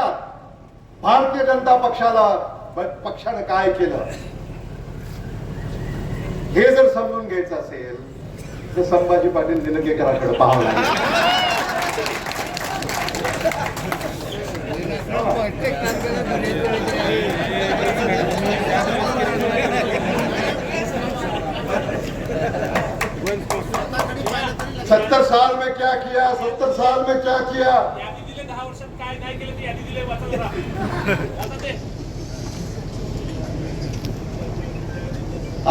वर्षात भारतीय जनता पक्षाला पक्षानं काय केलं? हे जर समजून घ्यायचं असेल तर संभाजी पाटील निलंगेकरांकडे पाहावं लागेल. सत्तर साल में क्या किया सत्तर साल में क्या किया? यादी दिले दहा वर्षात काय काय केलं ते यादी दिले वाचा जरा. वाचा ते.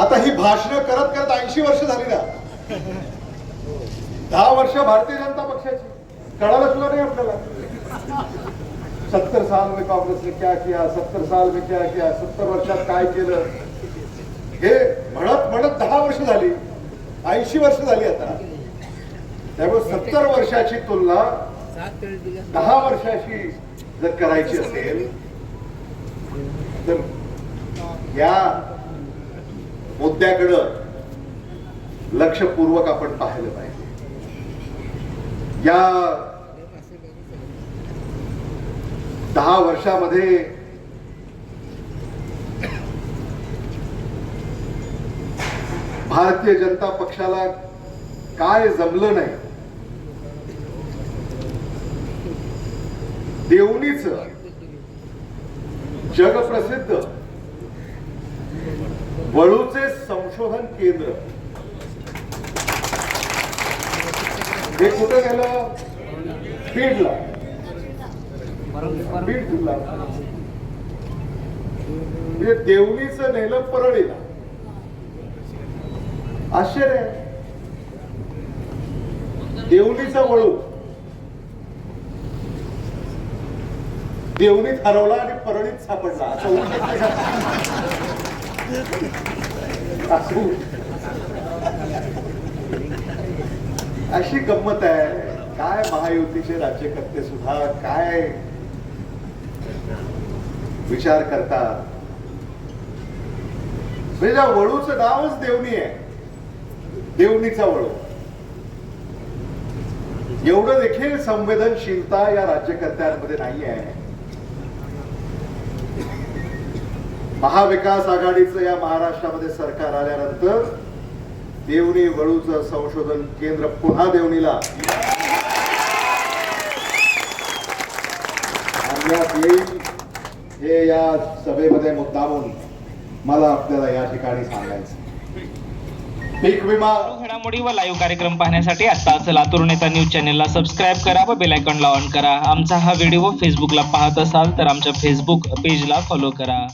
आता ही भाषणं करत करत ऐंशी वर्ष झाली ना. दहा वर्ष भारतीय जनता पक्षाची. कळालं सुद्धा नाही आपल्याला? सत्तर साल में काँग्रेस ने क्या किया सत्तर साल में क्या किया सत्तर वर्षात काय केलं? हे म्हणत म्हणत दहा वर्ष झाली. ऐंशी वर्ष झाली आता. त्यामुळे सत्तर वर्षाची तुलना दहा वर्षाची जर करायची असेल तर या मुद्द्याकडं लक्षपूर्वक आपण पाहिलं पाहिजे. या दहा वर्षामध्ये भारतीय जनता पक्षाला काय जमलं नाही देवणीच जगप्रसिद्ध वळूचे संशोधन केंद्र. हे कुठं गेलं? बीडला. बीड जिल्हा म्हणजे देवणीचं नेलं परळीला. आश्चर्य. आहे. देवणीचा वळू. देवणीत हरवला आणि परळीत सापडला. असं होऊ अशी गंमत आहे. काय महायुतीचे राज्यकर्ते सुद्धा काय विचार करतात? म्हणजे वळूचं नावच देवणी आहे देवणीचा वळू. एवढं देखील संवेदनशीलता या राज्यकर्त्यांमध्ये नाही आहे महाविकास आघाडीचं या महाराष्ट्रामध्ये सरकार आल्यानंतर देवणी वळूचं संशोधन केंद्र पुन्हा देवणीला. आणण्यात येईल हे या सभेमध्ये मुद्दामून मला आपल्याला या ठिकाणी सांगायचं पीक विमा घडामोडी व लाईव्ह कार्यक्रम पाहण्यासाठी आत्ताच लातूर नेता न्यूज चॅनलला सबस्क्राईब करा व बेल आयकॉनला ऑन करा. आमचा हा व्हिडिओ फेसबुकला पाहत असाल तर आमच्या फेसबुक पेजला फॉलो करा.